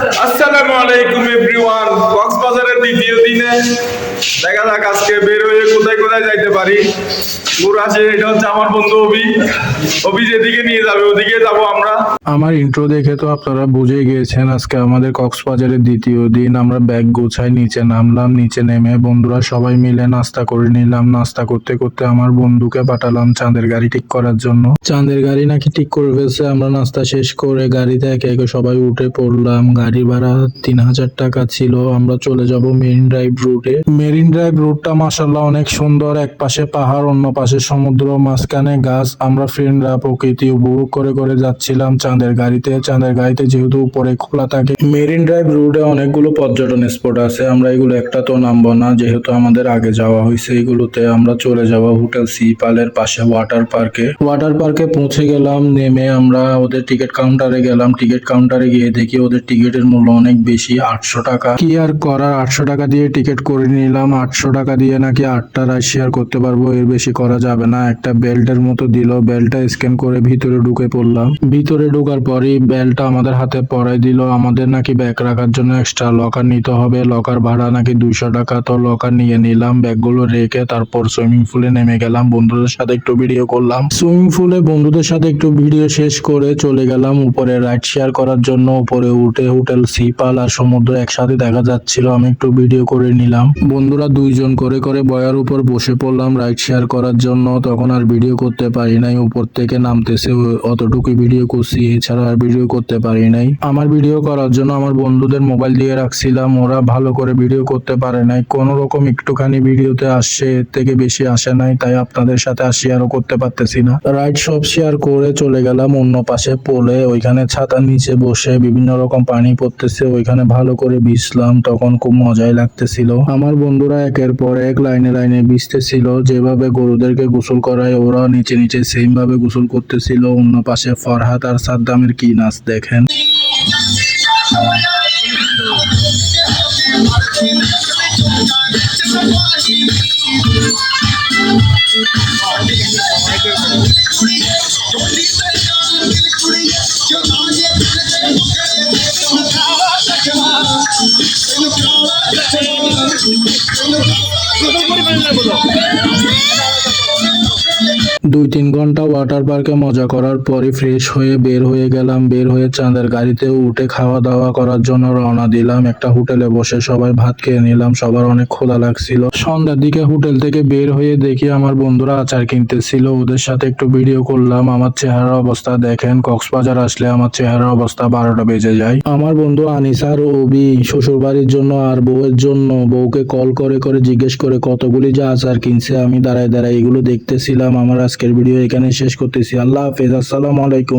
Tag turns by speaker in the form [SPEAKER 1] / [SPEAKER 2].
[SPEAKER 1] আসসালামু আলাইকুম এভরিওয়ান, কক্সবাজারের দ্বিতীয় দিনে। দেখা যাক আজকে বের হয়ে কোথায় কোথায় যাইতে পারি। আছে এটা হচ্ছে আমার বন্ধু অভি। অভি যেদিকে নিয়ে যাবে, ওদিকে যাব আমরা।
[SPEAKER 2] আমার ইন্ট্রো দেখে তো আপনারা বুঝে গিয়েছেন আজকে আমাদের কক্সবাজারের দ্বিতীয় দিন। আমরা ব্যাগ গোছাই, নিচে নামলাম, নিচে নেমে বন্ধুরা সবাই মিলে নাস্তা করে নিলাম। নাস্তা করতে করতে আমার বন্ধুকে পাঠালাম চাঁদের গাড়ি ঠিক করার জন্য। চাঁদের গাড়ি নাকি ঠিক করে ফেলছে, আমরা নাস্তা শেষ করে গাড়িতে একে একে সবাই উঠে পড়লাম। গাড়ি ভাড়া তিন হাজার টাকা ছিল, আমরা চলে যাব মেরিন ড্রাইভ রুটে। মেরিন ড্রাইভ রুটটা মাসাল্লাহ অনেক সুন্দর এক পাশে পাহাড়, অন্য পাশে সমুদ্র মাঝখানে গাছ, আমরা ফ্রেন্ডরা প্রকৃতি উপভোগ করে করে যাচ্ছিলাম চাঁদের গাড়িতে। চাঁদের গাড়িতে যেহেতু উপরে খোলা থাকে, মেরিন ড্রাইভ রুটে অনেকগুলো পর্যটন স্পট আছে। আমরা এগুলো একটা তো নামবো না, যেহেতু আমাদের আগে যাওয়া হয়েছে এগুলোতে আমরা চলে যাব হোটেল সি পালের পাশে ওয়াটার পার্কে। ওয়াটার পার্কে পৌঁছে গেলাম, নেমে আমরা ওদের টিকিট কাউন্টারে গেলাম। টিকিট কাউন্টারে গিয়ে দেখি ওদের টিকিটের মূল্য অনেক বেশি, আটশো টাকা। কি আর করার, আটশো টাকা দিয়ে টিকিট করে নিলাম। আটশো টাকা দিয়ে নাকি আটটা রাইড শেয়ার করতে পারব, এর বেশি করা যাবে না। একটা বেল্টের মতো দিল। বেলটা স্ক্যান করে ভিতরে ঢুকে পড়লাম। ভিতরে ঢোকার পরই বেলটা আমাদের হাতে পরাই দিল। আমাদের নাকি ব্যাগ রাখার জন্য এক্সট্রা লকার নিতে হবে। লকার ভাড়া নাকি দুইশো টাকা। তো লকার নিয়ে নিলাম। ব্যাগগুলো রেখে তারপর সুইমিং পুলে নেমে গেলাম। বন্ধুদের সাথে একটু ভিডিও করলাম। সুইমিং পুলে বন্ধুদের সাথে একটু ভিডিও শেষ করে চলে গেলাম উপরে রাইড শেয়ার করার জন্য। উপরে উঠে হোটেল সিপাল আর সমুদ্র একসাথে দেখা যাচ্ছিল। আমি একটু ভিডিও করে নিলাম। বন্ধুরা দুইজন করে করে বয়ার উপর বসে পড়লাম। রাইড শেয়ার করার জন্য তখন আর ভিডিও করতে পারি নাই, উপর থেকে নামতেছে অতটুকু ভিডিও করছি, এছাড়া আর ভিডিও করতে পারি নাই। আমার ভিডিও করার জন্য আমার বন্ধুদের মোবাইল দিয়ে রাখছিলাম, ওরা ভালো করে ভিডিও করতে পারে নাই। কোনো রকম একটুখানি ভিডিওতে আসছে এর থেকে বেশি আসে নাই, তাই আপনাদের সাথে আর শেয়ারও করতে পারতেছি না। রাইড সব শেয়ার করে চলে গেলাম অন্য পাশে পোলে, ওইখানে ছাতার নিচে বসে বিভিন্ন রকম পানি পড়তেছে, ওইখানে ভালো করে ভিজলাম, তখন খুব মজাই লাগতেছিল। আমার বন্ধুরা একের পর এক লাইনে লাইনে ভিজতেছিল, যেভাবে গরুদেরকে গোসল করায়। ওরা নিচে নিচে সেম ভাবে গোসল করতেছিল। অন্য পাশে ফরহাদ আর সাদ্দামের কি নাচ দেখেন? Brasil. দুই তিন ঘণ্টা ওয়াটার পার্কে মজা করার পরে ফ্রেশ হয়ে বের হয়ে গেলাম। বের হয়ে চাঁদের গাড়িতে উঠে খাওয়া দাওয়া করার জন্য রওনা দিলাম। একটা হোটেলে বসে সবাই ভাত খেয়ে নিলাম। সবার অনেক ক্ষুধা লাগছিল। সন্ধ্যার দিকে হোটেল থেকে বের হয়ে দেখি আমার বন্ধুরা আচার কিনতেছিল। ওদের সাথে একটু ভিডিও করলাম। আমার চেহারার অবস্থা দেখেন, কক্সবাজার আসলে আমার চেহারার অবস্থা বারোটা বেজে যায়। আমার বন্ধু আনিসার ওবি শ্বশুর বাড়ির জন্য আর বউয়ের জন্য বউকে কল করে করে জিজ্ঞেস করে কতগুলি যা আচার কিনছে। আমি দাঁড়ায় দাঁড়ায় এগুলো দেখতেছিলাম। আমার আজকের ভিডিও এখানে শেষ করতেছি আল্লাহ হাফেজ আসসালামু আলাইকুম।